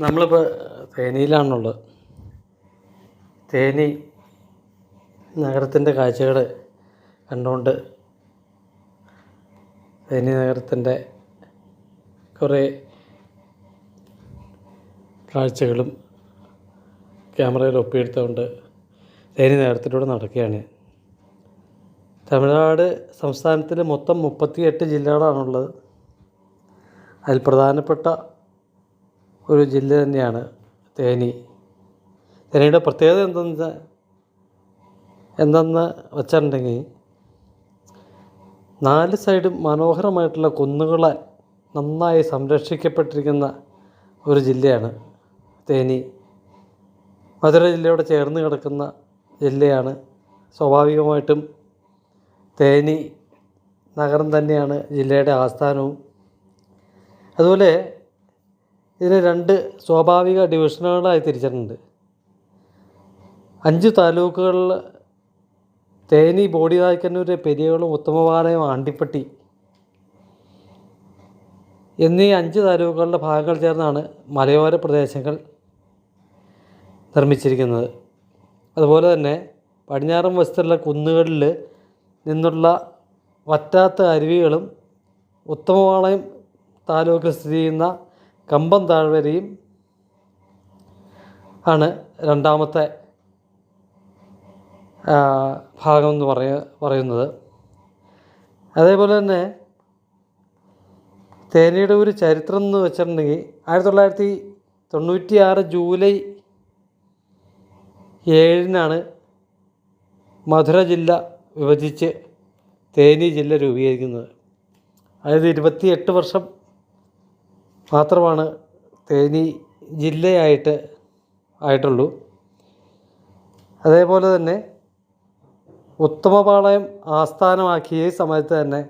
നമ്മളിപ്പോൾ തേനിയിലാണുള്ളത്. തേനി നഗരത്തിന്റെ കാഴ്ചകൾ കണ്ടുകൊണ്ട് തേനി നഗരത്തിന്റെ കുറേ കാഴ്ചകളും ക്യാമറയിൽ ഒപ്പിയെടുത്തുകൊണ്ട് തേനി നഗരത്തിലൂടെ നടക്കുകയാണ്. തമിഴ്നാട് സംസ്ഥാനത്തിൽ മൊത്തം മുപ്പത്തിയെട്ട് ജില്ലകളാണുള്ളത്. അതിൽ പ്രധാനപ്പെട്ട ഒരു ജില്ല തന്നെയാണ് തേനി. തേനിയുടെ പ്രത്യേകത എന്തെന്ന് എന്തെന്ന് വെച്ചിട്ടുണ്ടെങ്കിൽ നാല് സൈഡും മനോഹരമായിട്ടുള്ള കുന്നുകളാൽ നന്നായി സംരക്ഷിക്കപ്പെട്ടിരിക്കുന്ന ഒരു ജില്ലയാണ് തേനി. മധുര ജില്ലയോട് ചേർന്ന് കിടക്കുന്ന ജില്ലയാണ് സ്വാഭാവികമായിട്ടും തേനി നഗരം തന്നെയാണ് ജില്ലയുടെ ആസ്ഥാനവും. അതുപോലെ ഇതിനെ രണ്ട് സ്വാഭാവിക ഡിവിഷനുകളായി തിരിച്ചിട്ടുണ്ട്. അഞ്ച് താലൂക്കുകളിൽ തേനി ബോഡി നായ്ക്കന്നൂർ പെരിയകളും ഉത്തമപാലയം ആണ്ടിപ്പട്ടി എന്നീ അഞ്ച് താലൂക്കുകളുടെ ഭാഗങ്ങൾ ചേർന്നാണ് മലയോര പ്രദേശങ്ങൾ നിർമ്മിച്ചിരിക്കുന്നത്. അതുപോലെ തന്നെ പടിഞ്ഞാറൻ വശത്തുള്ള കുന്നുകളിൽ നിന്നുള്ള വറ്റാത്ത അരുവികളും ഉത്തമപാളയം താലൂക്കിൽ സ്ഥിതി ചെയ്യുന്ന കമ്പം താഴ്വരയും ആണ് രണ്ടാമത്തെ ഭാഗം എന്ന് പറയ പറയുന്നത്. അതേപോലെ തന്നെ തേനയുടെ ഒരു ചരിത്രം എന്ന് വെച്ചിട്ടുണ്ടെങ്കിൽ ആയിരത്തി തൊള്ളായിരത്തി തൊണ്ണൂറ്റി ആറ് ജൂലൈ ഏഴിനാണ് മധുര ജില്ല വിഭജിച്ച് തേനി ജില്ല രൂപീകരിക്കുന്നത്. അതായത് ഇരുപത്തിയെട്ട് വർഷം മാത്രമാണ് തേനി ജില്ലയായിട്ട് ആയിട്ടുള്ളൂ. അതേപോലെ തന്നെ ഉത്തമപാളയം ആസ്ഥാനമാക്കിയ സമയത്ത് തന്നെ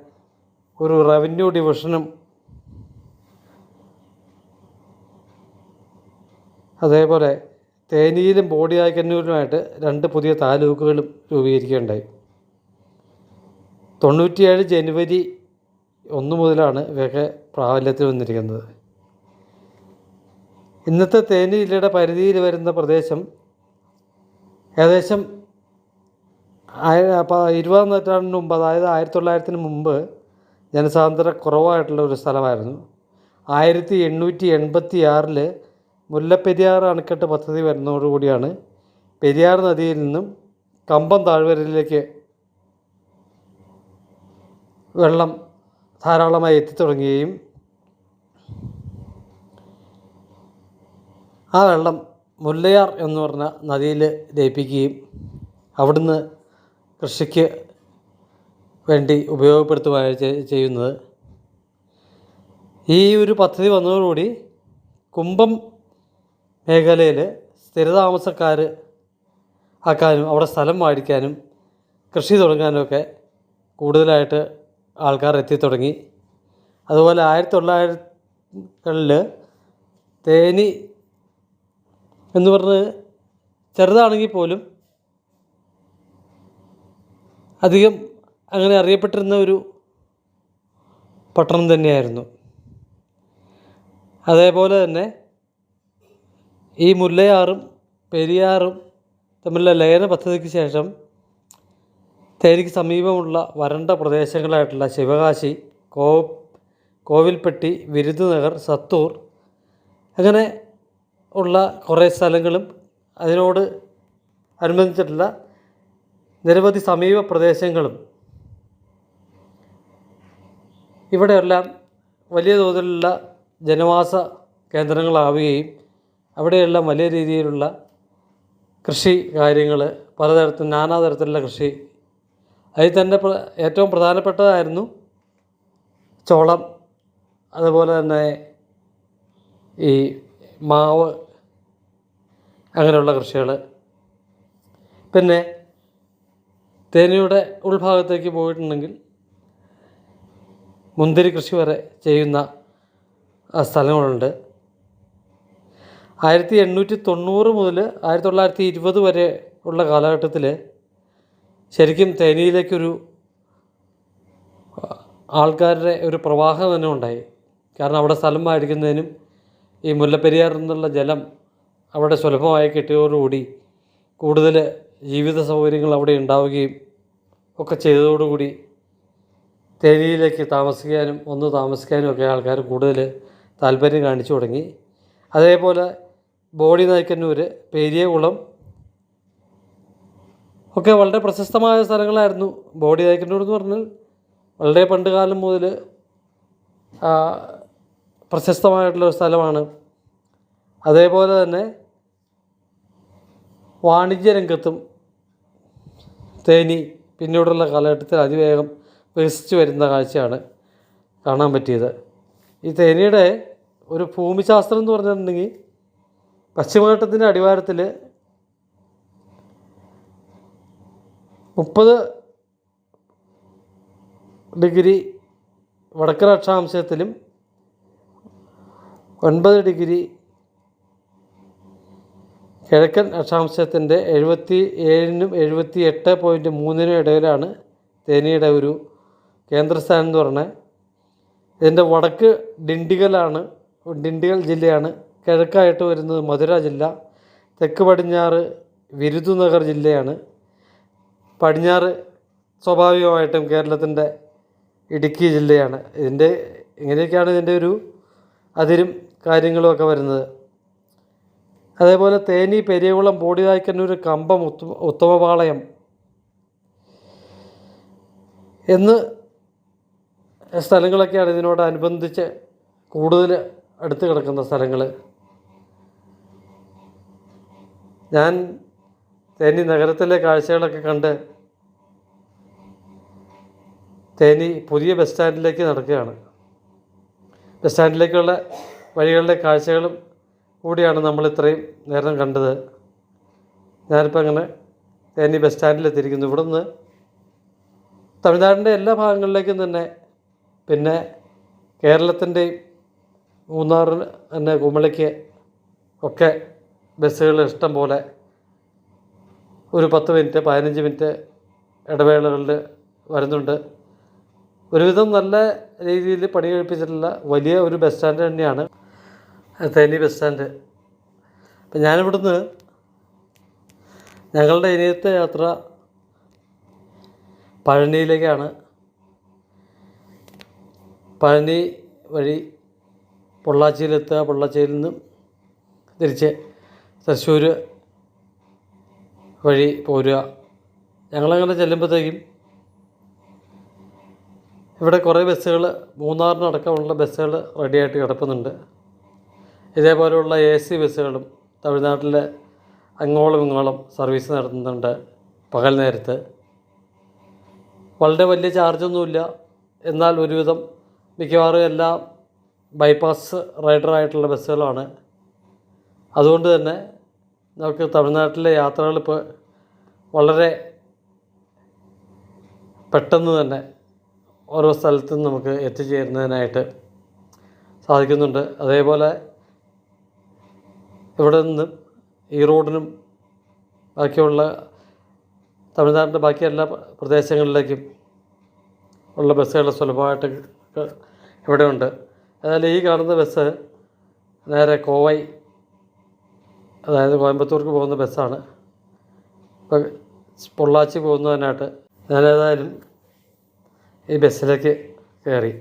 ഒരു റവന്യൂ ഡിവിഷനും അതേപോലെ തേനിയിലും ബോഡിയാക്കന്നൂരിലുമായിട്ട് രണ്ട് പുതിയ താലൂക്കുകളും രൂപീകരിക്കുകയുണ്ടായി. തൊണ്ണൂറ്റിയേഴ് ജനുവരി ഒന്ന് മുതലാണ് ഇവയൊക്കെ പ്രാബല്യത്തിൽ വന്നിരിക്കുന്നത്. ഇന്നത്തെ തേനി ജില്ലയുടെ പരിധിയിൽ വരുന്ന പ്രദേശം ഏകദേശം ഇരുപതാം നൂറ്റാണ്ടിന് മുമ്പ് അതായത് ആയിരത്തി തൊള്ളായിരത്തിന് മുമ്പ് ജനസാന്ദ്രത കുറവായിട്ടുള്ള ഒരു സ്ഥലമായിരുന്നു. ആയിരത്തി എണ്ണൂറ്റി എൺപത്തി ആറിൽ മുല്ലപ്പെരിയാർ അണക്കെട്ട് പദ്ധതി വരുന്നതോടുകൂടിയാണ് പെരിയാർ നദിയിൽ നിന്നും കമ്പം താഴ്വരയിലേക്ക് വെള്ളം ധാരാളമായി എത്തിത്തുടങ്ങുകയും ആ വെള്ളം മുല്ലയാർ എന്ന് പറഞ്ഞ നദിയിൽ ലയിപ്പിക്കുകയും അവിടുന്ന് കൃഷിക്ക് വേണ്ടി ഉപയോഗപ്പെടുത്തുകയാണ് ചെയ്യുന്നത്. ഈ ഒരു പദ്ധതി വന്നതോടുകൂടി കുംഭം മേഖലയിൽ സ്ഥിരതാമസക്കാർ ആക്കാനും അവിടെ സ്ഥലം മേടിക്കാനും കൃഷി തുടങ്ങാനുമൊക്കെ കൂടുതലായിട്ട് ആൾക്കാർ എത്തിത്തുടങ്ങി. അതുപോലെ ആയിരത്തി തൊള്ളായിരങ്ങളിൽ തേനി എന്ന് പറഞ്ഞ് ചെറുതാണെങ്കിൽ പോലും അധികം അങ്ങനെ അറിയപ്പെട്ടിരുന്ന ഒരു പട്ടണം തന്നെയായിരുന്നു. അതേപോലെ തന്നെ ഈ മുല്ലയാറും പെരിയാറും തമ്മിലുള്ള ലയന പദ്ധതിക്ക് ശേഷം തേനിക്ക് സമീപമുള്ള വരണ്ട പ്രദേശങ്ങളായിട്ടുള്ള ശിവകാശി കോ കോവിൽപ്പെട്ടി വിരുദുനഗർ സത്തൂർ അങ്ങനെ ഉള്ള കുറേ സ്ഥലങ്ങളും അതിനോട് അനുബന്ധിച്ചിട്ടുള്ള നിരവധി സമീപ പ്രദേശങ്ങളും ഇവിടെയെല്ലാം വലിയ തോതിലുള്ള ജനവാസ കേന്ദ്രങ്ങളാവുകയും അവിടെയെല്ലാം വലിയ രീതിയിലുള്ള കൃഷി കാര്യങ്ങൾ പലതരത്തിൽ നാനാതരത്തിലുള്ള കൃഷി. അതിൽ തന്നെ ഏറ്റവും പ്രധാനപ്പെട്ടതായിരുന്നു ചോളം അതുപോലെ തന്നെ ഈ മാവ് അങ്ങനെയുള്ള കൃഷികൾ പിന്നെ തേനിയുടെ ഉൾഭാഗത്തേക്ക് പോയിട്ടുണ്ടെങ്കിൽ മുന്തിരി കൃഷി വരെ ചെയ്യുന്ന സ്ഥലങ്ങളുണ്ട്. ആയിരത്തി എണ്ണൂറ്റി തൊണ്ണൂറ് മുതൽ ആയിരത്തി തൊള്ളായിരത്തി ഇരുപത് വരെ ഉള്ള കാലഘട്ടത്തിൽ ശരിക്കും തേനിയിലേക്കൊരു ആൾക്കാരുടെ ഒരു പ്രവാഹം തന്നെ ഉണ്ടായി. കാരണം അവിടെ സ്ഥലം മേടിക്കുന്നതിനും ഈ മുല്ലപ്പെരിയാറിൽ നിന്നുള്ള ജലം അവിടെ സുലഭമായി കിട്ടിയതോടുകൂടി കൂടുതൽ ജീവിത സൗകര്യങ്ങൾ അവിടെ ഉണ്ടാവുകയും ഒക്കെ ചെയ്തതോടുകൂടി തേനിയിലേക്ക് താമസിക്കാനും ഒന്ന് താമസിക്കാനും ഒക്കെ ആൾക്കാർ കൂടുതൽ താല്പര്യം കാണിച്ചു തുടങ്ങി. അതേപോലെ ബോഡി നായ്ക്കന്നൂർ പെരിയകുളം ഒക്കെ വളരെ പ്രശസ്തമായ സ്ഥലങ്ങളായിരുന്നു. ബോഡി നായ്ക്കന്നൂർ എന്ന് പറഞ്ഞാൽ വളരെ പണ്ട് കാലം മുതൽ പ്രശസ്തമായിട്ടുള്ള സ്ഥലമാണ്. അതേപോലെ തന്നെ വാണിജ്യ രംഗത്തും തേനി പിന്നീടുള്ള കാലഘട്ടത്തിൽ അതിവേഗം വികസിച്ച് വരുന്ന കാഴ്ചയാണ് കാണാൻ പറ്റിയത്. ഈ തേനിയുടെ ഒരു ഭൂമിശാസ്ത്രം എന്ന് പറഞ്ഞിട്ടുണ്ടെങ്കിൽ പശ്ചിമഘട്ടത്തിന്റെ അടിവാരത്തിൽ മുപ്പത് ഡിഗ്രി വടക്കൻ അക്ഷാംശത്തിലും ഒൻപത് ഡിഗ്രി കിഴക്കൻ അക്ഷാംശത്തിന്റെ എഴുപത്തി ഏഴിനും എഴുപത്തി എട്ട് പോയിന്റ് മൂന്നിനും ഇടയിലാണ് തേനിയുടെ ഒരു കേന്ദ്രസ്ഥാനം എന്ന് പറഞ്ഞാൽ ഇതിന്റെ വടക്ക് ഡിണ്ടിഗലാണ് ഡിണ്ടിഗൽ ജില്ലയാണ്. കിഴക്കായിട്ട് വരുന്നത് മധുര ജില്ല. തെക്ക് പടിഞ്ഞാറ് വിരുദുനഗർ ജില്ലയാണ്. പടിഞ്ഞാറ് സ്വാഭാവികമായിട്ടും കേരളത്തിന്റെ ഇടുക്കി ജില്ലയാണ്. ഇതിന്റെ ഇങ്ങനെയൊക്കെയാണ് ഇതിന്റെ ഒരു അതിരും കാര്യങ്ങളുമൊക്കെ വരുന്നത്. അതേപോലെ തേനി പെരിയകുളം ബോഡിനായ്ക്കന്നൂർ കമ്പം ഉത്തമ ഉത്തമപാളയം എന്ന് സ്ഥലങ്ങളൊക്കെയാണ് ഇതിനോടനുബന്ധിച്ച് കൂടുതൽ അടുത്ത് കിടക്കുന്ന സ്ഥലങ്ങൾ. ഞാൻ തേനി നഗരത്തിലെ കാഴ്ചകളൊക്കെ കണ്ട് തേനി പുതിയ ബസ് സ്റ്റാൻഡിലേക്ക് നടക്കുകയാണ്. ബസ് സ്റ്റാൻഡിലേക്കുള്ള വഴികളുടെ കാഴ്ചകളും കൂടിയാണ് നമ്മൾ ഇത്രയും നേരം കണ്ടത്. ഞാനിപ്പോൾ അങ്ങനെ തേനി ബസ് സ്റ്റാൻഡിലെത്തിയിരിക്കുന്നു ഇവിടെ നിന്ന് തമിഴ്നാടിന്റെ എല്ലാ ഭാഗങ്ങളിലേക്കും തന്നെ പിന്നെ കേരളത്തിന്റെയും മൂന്നാറിന് തന്നെ കുമളിക്ക് ഒക്കെ ബസ്സുകൾ ഇഷ്ടം പോലെ ഒരു പത്ത് മിനിറ്റ് പതിനഞ്ച് മിനിറ്റ് ഇടവേളകളിൽ വരുന്നുണ്ട്. ഒരുവിധം നല്ല രീതിയിൽ പണി കഴിപ്പിച്ചിട്ടുള്ള വലിയ ഒരു ബസ് സ്റ്റാൻഡ് തന്നെയാണ്. തേനി ബസ് സ്റ്റാൻഡ് അപ്പം ഞാനിവിടുന്ന് ഞങ്ങളുടെ ഇനിയത്തെ യാത്ര പഴനിയിലേക്കാണ്. പഴനി വഴി പൊള്ളാച്ചിയിലെത്തുക. പൊള്ളാച്ചിയിൽ നിന്നും തിരിച്ച് തൃശ്ശൂർ വഴി പോരുക. ഞങ്ങളങ്ങനെ ചെല്ലുമ്പോഴത്തേക്കും ഇവിടെ കുറേ ബസ്സുകൾ മൂന്നാറിനടക്കമുള്ള ബസ്സുകൾ റെഡിയായിട്ട് കിടക്കുന്നുണ്ട്. ഇതേപോലെയുള്ള എ സി ബസ്സുകളും തമിഴ്നാട്ടിൽ അങ്ങോളം ഇങ്ങോളം സർവീസ് നടത്തുന്നുണ്ട് പകൽ നേരത്ത്. വളരെ വലിയ ചാർജൊന്നുമില്ല. എന്നാൽ ഒരുവിധം മിക്കവാറും എല്ലാം ബൈപ്പാസ് റൈഡറായിട്ടുള്ള ബസ്സുകളാണ്. അതുകൊണ്ട് തന്നെ നമുക്ക് തമിഴ്നാട്ടിലെ യാത്രകൾ ഇപ്പോൾ വളരെ പെട്ടെന്ന് തന്നെ ഓരോ സ്ഥലത്തും നമുക്ക് എത്തിച്ചേരുന്നതിനായിട്ട് സാധിക്കുന്നുണ്ട്. അതേപോലെ ഇവിടെ നിന്നും ഈ റോഡിനും ബാക്കിയുള്ള തമിഴ്നാടിന്റെ ബാക്കി എല്ലാ പ്രദേശങ്ങളിലേക്കും ഉള്ള ബസ്സുകൾ സുലഭമായിട്ട് ഇവിടെയുണ്ട്. അതായത് ഈ കാണുന്ന ബസ് നേരെ കോവൈ അതായത് കോയമ്പത്തൂർക്ക് പോകുന്ന ബസ്സാണ്. ഇപ്പം പൊള്ളാച്ചി പോകുന്നതിനായിട്ട് ഞാനേതായാലും ഈ ബസ്സിലേക്ക് കയറി.